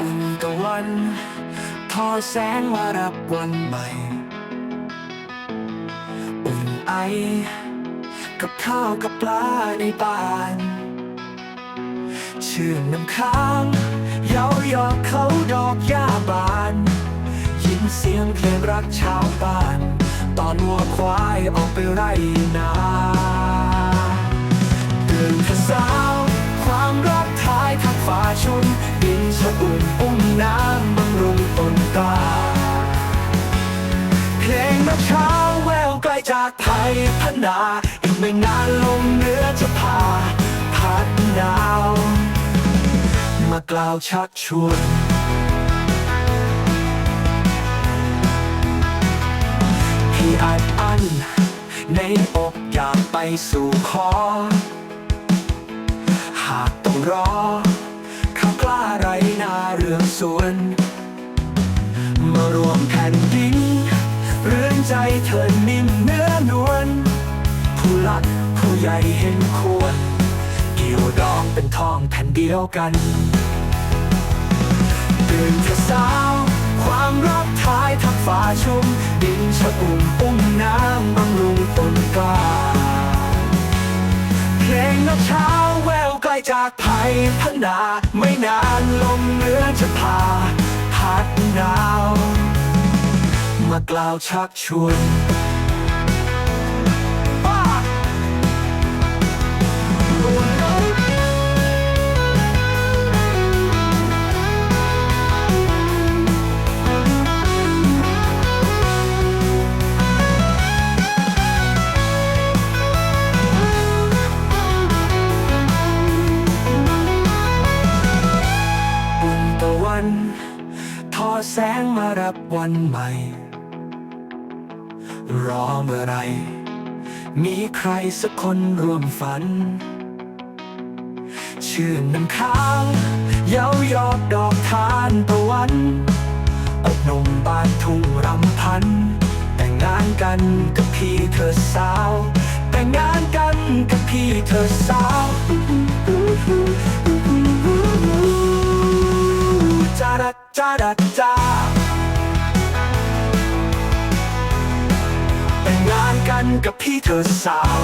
อุ่นตะวันทอแสงมารับวันใหม่ อุ่นไอ กับข้าวกับปลาในบ้านชื่นน้ำค้างเย้ายอกเขาดอกหญ้าบาน ยินเสียงเพลงรักชาวบ้าน ตอนวัวควายออกไปไร่นาตื่นเธอสาว ความรักทายทักฟ้าชุน ชะอุ่นอุ้มน้ำบำรุงต้นตา เพลงเมื่อเช้าแววไกลจากไทยพนาอีกไม่นานลมเหนือจะพา พัดหนาว มากล่าวชักชวนที่อัดอั้นในอกอยากไปสู่ขอ หากต้องรอ สวน มารวมแผ่นดินเรื่อนใจเธอนิ่มเนื้อนวลผู้หลักผู้ใหญ่เห็นควรเกี่ยวดองเป็นทองแผ่นเดียวกันตื่นเธอสาวความรักท้ายทักฟ้าชุ่มดินชะอุ่มอุ้มน้ำบำรุงต้นกล้าเพลงนกเช้า ไกลจากภัยพนา ไม่นานลมเหนือจะพาพัดหนาว มากล่าวชักชวน แสงมารับวันใหม่ รอเมื่อไร มีใครสักคนร่วมฝัน ชื่นน้ำค้างเย้ายอดดอกทานตะวันอบนมบานทุ่งรำพัน แต่งงานกันกับพี่เธอสาว แต่งงานกันกับพี่เธอสาว จาดัดจ้าแต่งงานกันกับพี่เธอสาว